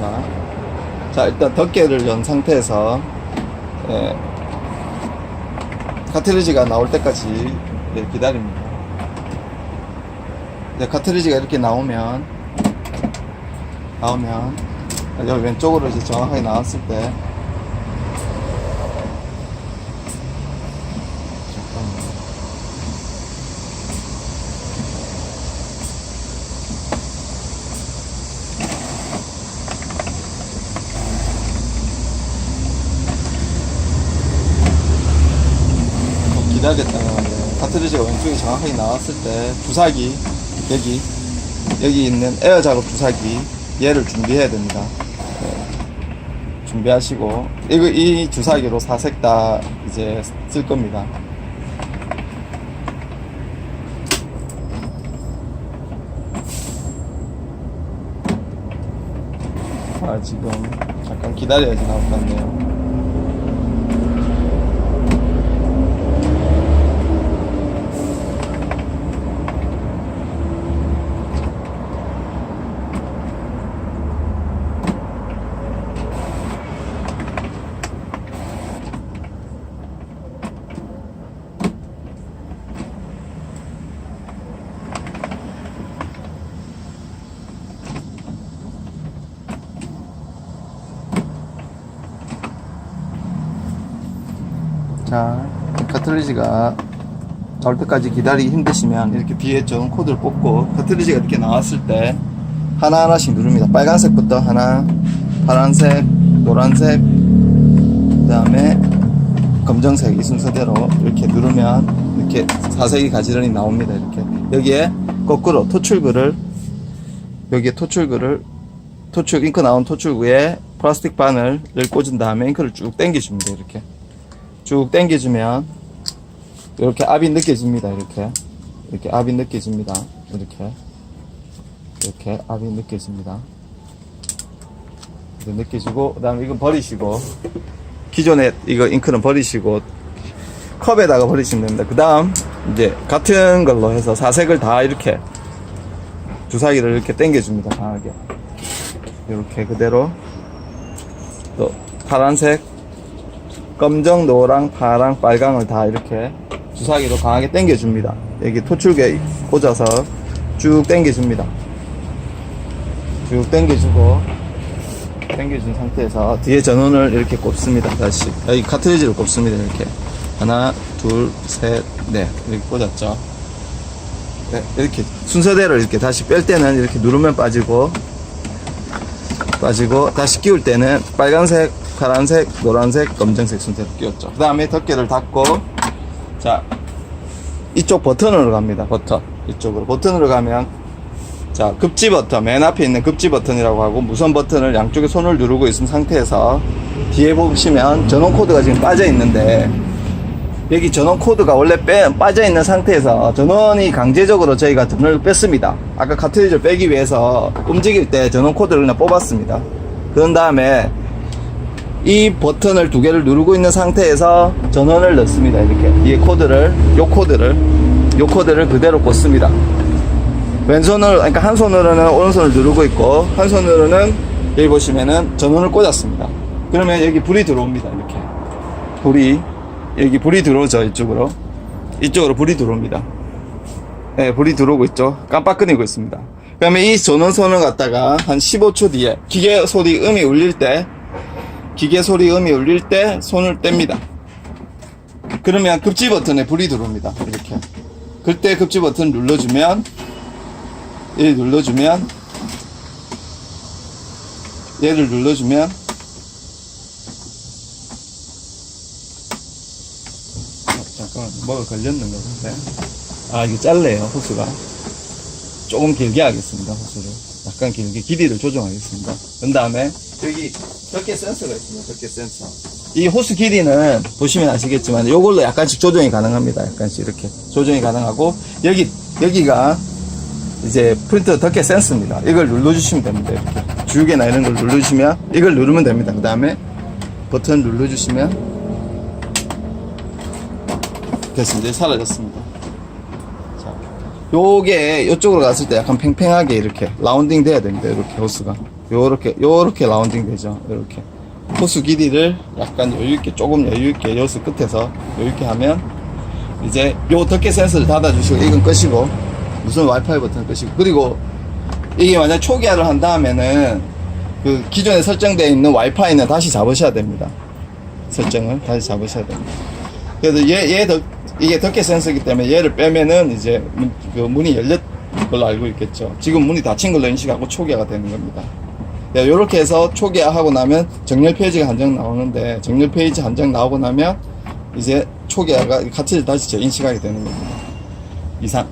됩니다. 자, 일단 덮개를 연 상태에서, 예, 카트리지가 나올 때까지 예, 기다립니다. 네, 카트리지가 이렇게 나오면, 나오면, 여기 왼쪽으로 이제 정확하게 나왔을 때, 잠깐만요. 이제 카트리지가 왼쪽에 정확하게 나왔을 때 주사기 여기 여기 있는 에어 작업 주사기 얘를 준비해야 됩니다. 네. 준비하시고 이거 이 주사기로 사색 다 이제 쓸 겁니다. 아 지금 잠깐 기다려야지 나올 것 같네요. 자, 카트리지가 나올 때까지 기다리기 힘드시면 이렇게 뒤에 전 코드를 뽑고 카트리지가 이렇게 나왔을 때 하나하나씩 누릅니다. 빨간색부터 하나, 파란색, 노란색, 그 다음에 검정색 이 순서대로 이렇게 누르면 이렇게 사색이 가지런히 나옵니다. 이렇게 여기에 거꾸로 토출구를 여기에 토출구를 토출 잉크 나온 토출구에 플라스틱 바늘을 꽂은 다음에 잉크를 쭉 당겨줍니다. 이렇게 쭉 당겨주면 이렇게 압이 느껴집니다. 이렇게 이렇게 압이 느껴집니다. 이렇게 이렇게 압이 느껴집니다. 이렇게 느껴지고 그다음에 이건 버리시고 기존에 이거 잉크는 버리시고 컵에다가 버리시면 됩니다. 그다음 이제 같은 걸로 해서 사색을 다 이렇게 주사기를 이렇게 당겨줍니다. 강하게 이렇게 그대로 또 파란색 검정, 노랑, 파랑, 빨강을 다 이렇게 주사기로 강하게 당겨줍니다. 여기 토출기에 꽂아서 쭉 당겨줍니다. 쭉 당겨주고 당겨준 상태에서 뒤에 전원을 이렇게 꼽습니다. 다시 여기 카트리지를 꼽습니다. 이렇게 하나, 둘, 셋, 넷 이렇게 꽂았죠. 네, 이렇게 순서대로 이렇게 다시 뺄 때는 이렇게 누르면 빠지고 빠지고 다시 끼울 때는 빨간색, 파란색, 노란색, 검정색 순서로 끼웠죠. 그 다음에 덮개를 닫고 자 이쪽 버튼으로 갑니다. 버튼 이쪽으로 버튼으로 가면 자 급지 버튼 맨 앞에 있는 급지 버튼이라고 하고 무선 버튼을 양쪽에 손을 누르고 있는 상태에서 뒤에 보시면 전원 코드가 지금 빠져 있는데 여기 전원 코드가 원래 빼, 빠져 있는 상태에서 전원이 강제적으로 저희가 전원을 뺐습니다. 아까 카트리지를 빼기 위해서 움직일 때 전원 코드를 그냥 뽑았습니다. 그런 다음에 이 버튼을 두 개를 누르고 있는 상태에서 전원을 넣습니다. 이렇게 이 코드를 요 코드를 요 코드를 그대로 꽂습니다. 왼손으로 그러니까 한 손으로는 오른손을 누르고 있고 한 손으로는 여기 보시면은 전원을 꽂았습니다. 그러면 여기 불이 들어옵니다. 이렇게 불이 여기 불이 들어오죠 이쪽으로 이쪽으로 불이 들어옵니다. 네, 불이 들어오고 있죠. 깜빡거리고 있습니다. 그러면 이 전원선을 갖다가 한 15초 뒤에 기계 소리 음이 울릴 때 기계 소리 음이 울릴 때 손을 뗍니다. 그러면 급지 버튼에 불이 들어옵니다. 이렇게. 그때 급지 버튼 눌러주면 얘 눌러주면 얘를 눌러주면 어, 잠깐만 뭐가 걸렸는 것 같은데 아 이거 잘래요 호수가 조금 길게 하겠습니다 호수를. 약간 길게 길이를 조정하겠습니다. 그 다음에 여기 덮개 센서가 있습니다 덮개 센서. 이 호수 길이는 보시면 아시겠지만 이걸로 약간씩 조정이 가능합니다. 약간씩 이렇게 조정이 가능하고 여기 여기가 이제 프린터 덮개 센서입니다. 이걸 눌러주시면 됩니다 이렇게. 주개나 이런 걸 눌러주시면 이걸 누르면 됩니다. 그 다음에 버튼 눌러주시면 됐습니다. 사라졌습니다. 자, 요게 이쪽으로 갔을 때 약간 팽팽하게 이렇게 라운딩 돼야 됩니다. 이렇게 호스가. 요렇게 요렇게 라운딩 되죠 요렇게 호수 길이를 약간 여유 있게 조금 여유 있게 여수 끝에서 여유 있게 하면 이제 요 덮개 센서를 닫아 주시고 이건 끄시고 무슨 와이파이 버튼 끄시고 그리고 이게 만약 초기화를 한 다음에는 그 기존에 설정되어 있는 와이파이는 다시 잡으셔야 됩니다 설정을 다시 잡으셔야 됩니다 그래서 얘, 얘 덕, 이게 덮개 센서이기 때문에 얘를 빼면은 이제 문, 그 문이 열렸 걸로 알고 있겠죠. 지금 문이 닫힌 걸로 인식하고 초기화가 되는 겁니다. 이렇게 해서 초기화하고 나면 정렬 페이지가 한장 나오는데 정렬 페이지 한장 나오고 나면 이제 초기화가 카트를 다시 재인식하게 되는 겁니다. 이상.